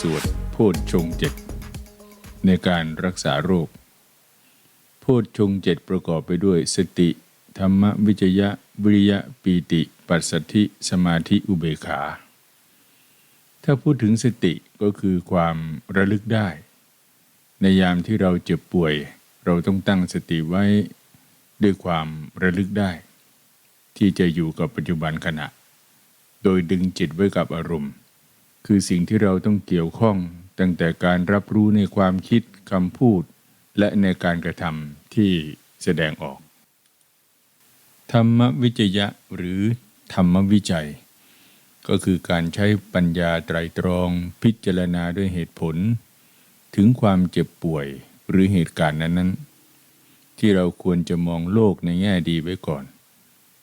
สวดโพชงเจ็ดในการรักษาโรคโพชงเจ็ดประกอบไปด้วยสติ ธรรมวิจยะ วิริยะปีติ ปัสสัทธิสมาธิอุเบขา ถ้าพูดถึงสติก็คือความระลึกได้ ในยามที่เราเจ็บป่วย เราต้องตั้งสติไว้ด้วยความระลึกได้ ที่จะอยู่กับปัจจุบันขณะ โดยดึงจิตไว้กับอารมณ์ คือสิ่งที่เราต้องเกี่ยวข้อง ตั้งแต่การรับรู้ในความคิดคำพูด และในการกระทำที่แสดงออก ธรรมวิจยะหรือธรรมวิจัย ก็คือการใช้ปัญญาไตรตรองพิจารณาด้วยเหตุผล ถึงความเจ็บป่วยหรือเหตุการณ์นั้นๆ ที่เราควรจะมองโลกในแง่ดีไว้ก่อน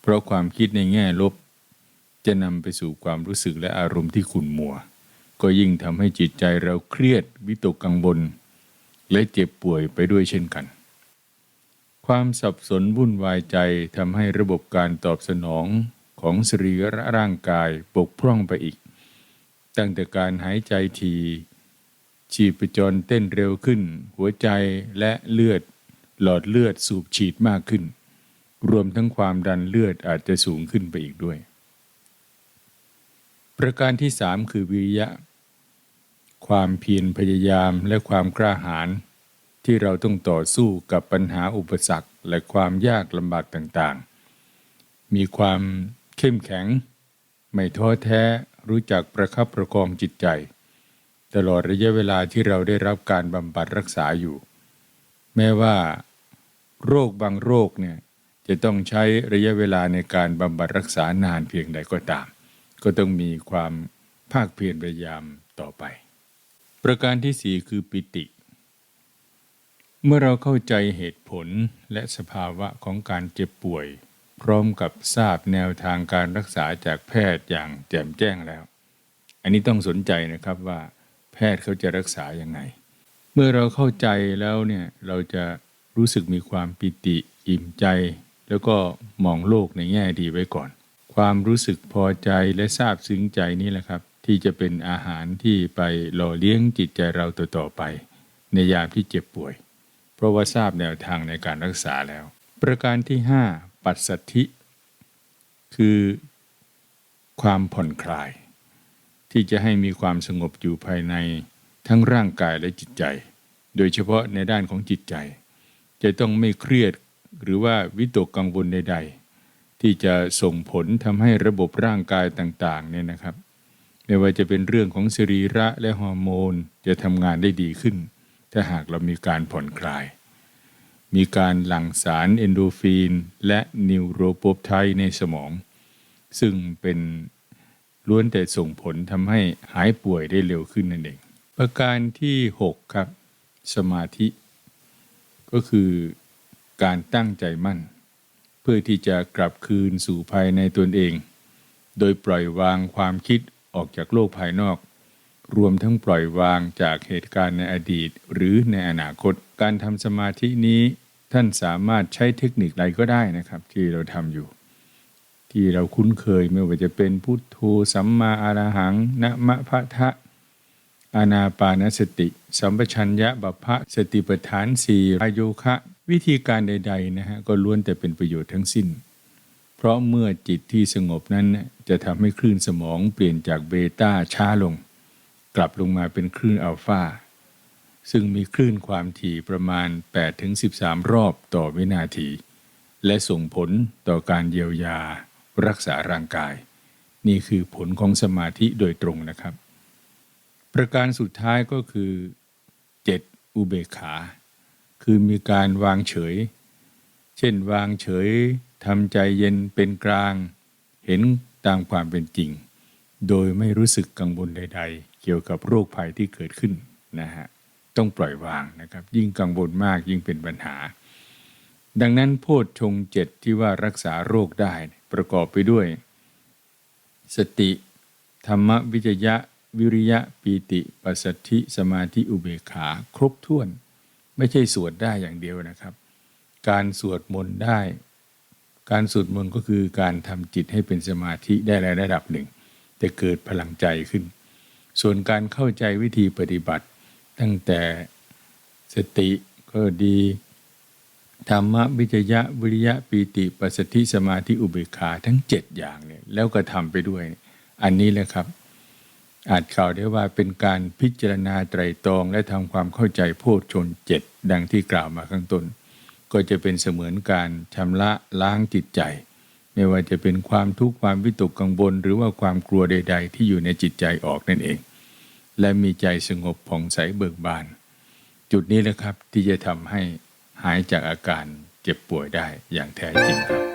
เพราะความคิดในแง่ลบ จะนำไปสู่ความรู้สึกและอารมณ์ที่ขุ่นมัว ก็ยิ่งทำให้จิตใจเราเครียดวิตกกังวลและเจ็บป่วยไปด้วยเช่นกัน ความสับสนวุ่นวายใจทำให้ระบบการตอบสนองของสรีระร่างกายบกพร่องไปอีก ตั้งแต่การหายใจทีชีพจรเต้นเร็วขึ้น หัวใจและเลือด หลอดเลือดสูบฉีดมากขึ้น รวมทั้งความดันเลือดอาจจะสูงขึ้นไปอีกด้วย ประการที่สามคือวิริยะ ความเพียรพยายามและความกล้าหาญที่เราต้องต่อสู้กับปัญหาอุปสรรคและความยากลำบากต่างๆ มีความเข้มแข็ง ไม่ท้อแท้รู้จักประคับประคองจิตใจ ตลอดระยะเวลาที่เราได้รับการบำบัดรักษาอยู่ แม้ว่า โรคบางโรคเนี่ยจะต้องใช้ระยะเวลาในการบำบัดรักษานานเพียงใดก็ตาม ก็ต้องมีความภาคเพียรพยายามต่อไป ประการที่สี่คือปิติ เมื่อเราเข้าใจเหตุผลและสภาวะของการเจ็บป่วย พร้อมกับทราบแนวทางการรักษาจากแพทย์อย่างแจ่มแจ้งแล้ว อันนี้ต้องสนใจนะครับว่า แพทย์เขาจะรักษาอย่างไง เมื่อเราเข้าใจแล้วเนี่ยเราจะรู้สึกมีความปิติอิ่มใจ แล้วก็มองโลกในแง่ดีไว้ก่อน ความรู้สึกพอใจและซาบซึ้งใจนี่แหละครับ ที่จะเป็นอาหารที่ไปหล่อเลี้ยงจิตใจเราต่อๆไป ในยามที่เจ็บป่วย เพราะว่าทราบแนวทางในการรักษาแล้ว ประการที่ 5 ปัสสัทธิ คือความผ่อนคลาย ที่จะให้มีความสงบอยู่ภายในทั้งร่างกายและจิตใจ โดยเฉพาะในด้านของจิตใจ จะต้องไม่เครียดหรือว่าวิตกกังวลใดๆ ที่จะส่งผลทำให้ระบบร่างกายต่างๆเนี่ยนะครับ ไม่ว่าจะเป็นเรื่องของสรีระและฮอร์โมนจะทำงานได้ดีขึ้น ถ้าหากเรามีการผ่อนคลาย มีการหลั่งสารเอนโดฟินและนิวโรโปปไทด์ในสมอง ซึ่งเป็นล้วนแต่ส่งผลทำให้หายป่วยได้เร็วขึ้นนั่นเอง ประการที่ 6 ครับ สมาธิ ก็คือการตั้งใจมั่น พื่อที่จะกลับคืนสู่ภายในตนเอง โดยปล่อยวางความคิดออกจากโลกภายนอก รวมทั้งปล่อยวางจากเหตุการณ์ในอดีต หรือในอนาคต การทำสมาธินี้ท่านสามารถใช้เทคนิคใดก็ได้นะครับ ที่เราทำอยู่ ที่เราคุ้นเคยไม่ว่าจะเป็นพุทโธสัมมาอารหังนะมะพะทะอานาปานสติ สัมปชัญญะบัพพะสติปัฏฐานสี่อโยคะ วิธีการใดๆนะฮะก็ล้วนแต่เป็นประโยชน์ทั้งสิ้น เพราะเมื่อจิตที่สงบนั้นจะทำให้คลื่นสมองเปลี่ยนจากเบต้าช้าลง กลับลงมาเป็นคลื่นอัลฟาซึ่งมีคลื่นความถี่ประมาณ 8-13 รอบต่อวินาที และส่งผลต่อการเยียวยา รักษาร่างกาย นี่คือผลของสมาธิโดยตรงนะครับ ประการสุดท้ายก็คือ 7. อุเบกขา คือมีการวางเฉย เช่นวางเฉยทำใจเย็นเป็นกลาง เห็นตามความเป็นจริง โดยไม่รู้สึกกังวลใด ๆ เกี่ยวกับโรคภัยที่เกิดขึ้นนะฮะต้องปล่อยวางนะครับ ยิ่งกังวลมากยิ่งเป็นปัญหา ดังนั้นโพชฌงเจ็ดที่ว่ารักษาโรคได้ประกอบไปด้วย สติ ธรรมวิจยะ วิริยะปีติ ปัสสธิ สมาธิอุเบขา ครบถ้วน ไม่ใช่สวดได้อย่างเดียวนะครับ การสวดมนต์ได้ การสวดมนต์ก็คือการทำจิตให้เป็นสมาธิได้ระดับหนึ่งจะเกิดพลังใจขึ้น ส่วนการเข้าใจวิธีปฏิบัติ ตั้งแต่สติก็ดีธรรมวิจยะวิริยะปีติปัสสธิสมาธิอุเบกขาทั้ง 7 อย่างเนี่ยแล้วก็ทำไปด้วย อันนี้แหละครับ อาจกล่าวได้ว่าเป็นการพิจารณาไตรตรองและทำความเข้าใจโพชฌนเจ็ดดังที่กล่าวมาข้างต้น ก็จะเป็นเสมือนการชำระล้างจิตใจ ไม่ว่าจะเป็นความทุกข์ความวิตกกังวลหรือว่าความกลัวใด ๆ ที่อยู่ในจิตใจออกนั่นเอง และมีใจสงบผ่องใสเบิกบาน จุดนี้แหละครับที่จะทำให้หายจากอาการเจ็บป่วยได้อย่างแท้จริงครับ